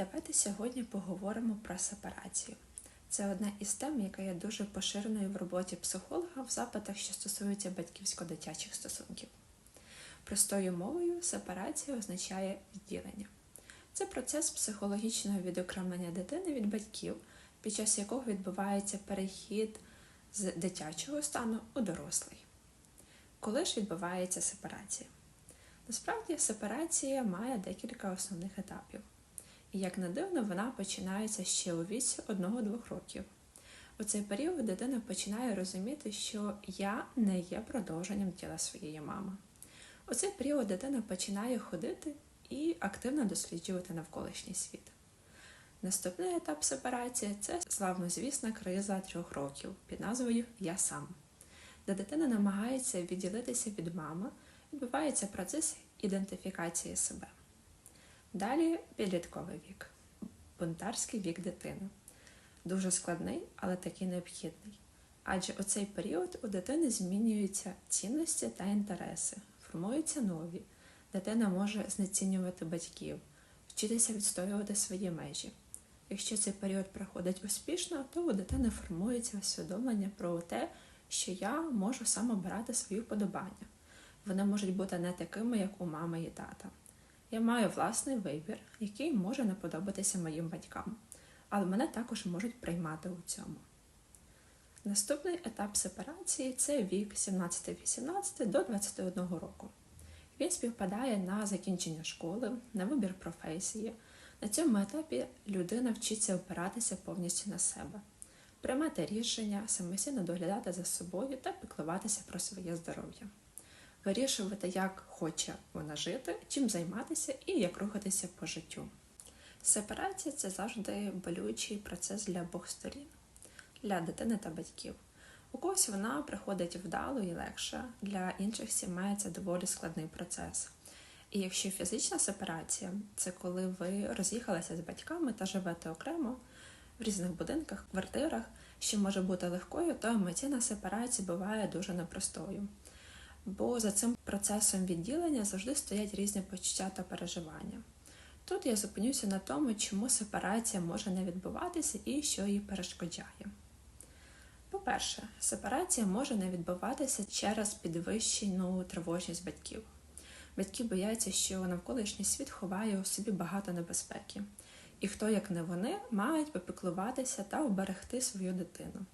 Давайте сьогодні поговоримо про сепарацію. Це одна із тем, яка є дуже поширеною в роботі психолога в запитах, що стосуються батьківсько-дитячих стосунків. Простою мовою сепарація означає відділення. Це процес психологічного відокремлення дитини від батьків, під час якого відбувається перехід з дитячого стану у дорослий. Коли ж відбувається сепарація? Насправді сепарація має декілька основних етапів. І як не дивно, вона починається ще у віці 1-2 років. У цей період дитина починає розуміти, що я не є продовженням тіла своєї мами. У цей період дитина починає ходити і активно досліджувати навколишній світ. Наступний етап сепарації це славнозвісна криза трьох років під назвою Я сам, де дитина намагається відділитися від мами, відбувається процес ідентифікації себе. Далі підлітковий вік, бунтарський вік дитини. Дуже складний, але такий необхідний. Адже у цей період у дитини змінюються цінності та інтереси, формуються нові. Дитина може знецінювати батьків, вчитися відстоювати свої межі. Якщо цей період проходить успішно, то у дитини формується усвідомлення про те, що я можу сам обирати свої вподобання. Вони можуть бути не такими, як у мами і тата. Я маю власний вибір, який може не подобатися моїм батькам, але мене також можуть приймати у цьому. Наступний етап сепарації це вік 17-18 до 21 року. Він співпадає на закінчення школи, на вибір професії. На цьому етапі людина вчиться опиратися повністю на себе, приймати рішення, самостійно доглядати за собою та піклуватися про своє здоров'я вирішувати, як хоче вона жити, чим займатися і як рухатися по життю. Сепарація це завжди болючий процес для обох сторін, для дитини та батьків. У когось вона приходить вдало і легше, для інших сімей це доволі складний процес. І якщо фізична сепарація це коли ви роз'їхалися з батьками та живете окремо в різних будинках, квартирах, що може бути легкою, то емоційна сепарація буває дуже непростою бо за цим процесом відділення завжди стоять різні почуття та переживання. Тут я зупинюся на тому, чому сепарація може не відбуватися і що їй перешкоджає. По-перше, сепарація може не відбуватися через підвищену тривожність батьків. Батьки бояться, що навколишній світ ховає у собі багато небезпеки, і хто, як не вони, мають попіклуватися та оберегти свою дитину.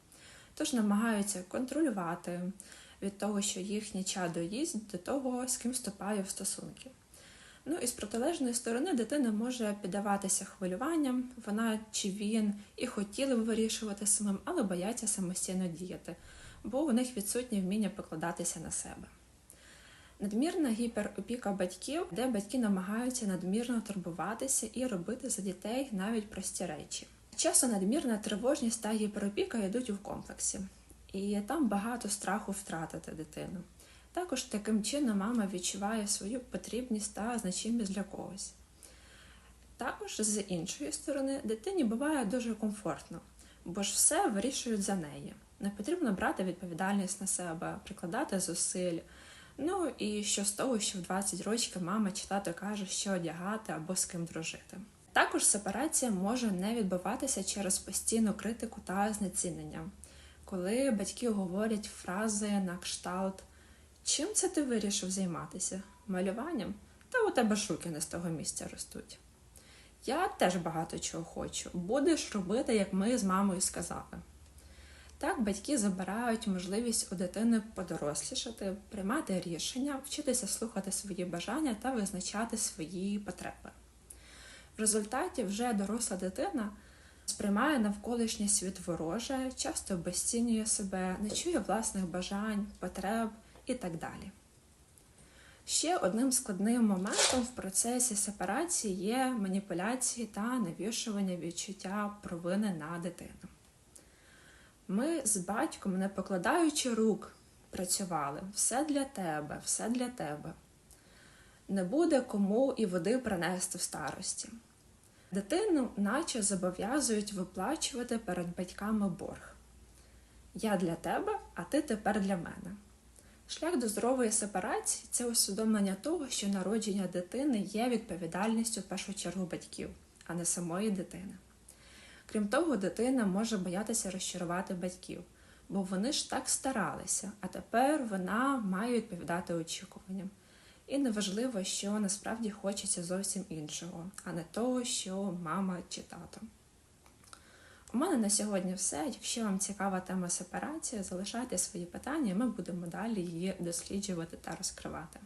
Тож намагаються контролювати, від того, що їхнє чадо їсть, до того, з ким вступає в стосунки. Ну і з протилежної сторони дитина може піддаватися хвилюванням, вона чи він і хотіли б вирішувати самим, але бояться самостійно діяти, бо у них відсутнє вміння покладатися на себе. Надмірна гіперопіка батьків, де батьки намагаються надмірно турбуватися і робити за дітей навіть прості речі. Часто надмірна тривожність та гіперопіка йдуть у комплексі і там багато страху втратити дитину. Також таким чином мама відчуває свою потрібність та значимість для когось. Також, з іншої сторони, дитині буває дуже комфортно, бо ж все вирішують за неї. Не потрібно брати відповідальність на себе, прикладати зусиль. Ну і що з того, що в 20 років мама чи тато каже, що одягати або з ким дружити. Також сепарація може не відбуватися через постійну критику та знецінення коли батьки говорять фрази на кшталт, чим це ти вирішив займатися? Малюванням? Та у тебе шуки не з того місця ростуть. Я теж багато чого хочу. Будеш робити, як ми з мамою сказали. Так, батьки забирають можливість у дитини подорослішати, приймати рішення, вчитися слухати свої бажання та визначати свої потреби. В результаті вже доросла дитина сприймає навколишній світ вороже, часто обесцінює себе, не чує власних бажань, потреб і так далі. Ще одним складним моментом в процесі сепарації є маніпуляції та навішування відчуття провини на дитину. Ми з батьком, не покладаючи рук, працювали все для тебе, все для тебе. Не буде кому і води принести в старості. Дитину, наче зобов'язують виплачувати перед батьками борг. Я для тебе, а ти тепер для мене. Шлях до здорової сепарації це усвідомлення того, що народження дитини є відповідальністю в першу чергу батьків, а не самої дитини. Крім того, дитина може боятися розчарувати батьків, бо вони ж так старалися, а тепер вона має відповідати очікуванням. І неважливо, що насправді хочеться зовсім іншого, а не того, що мама чи тато. У мене на сьогодні все. Якщо вам цікава тема сепарації, залишайте свої питання, ми будемо далі її досліджувати та розкривати.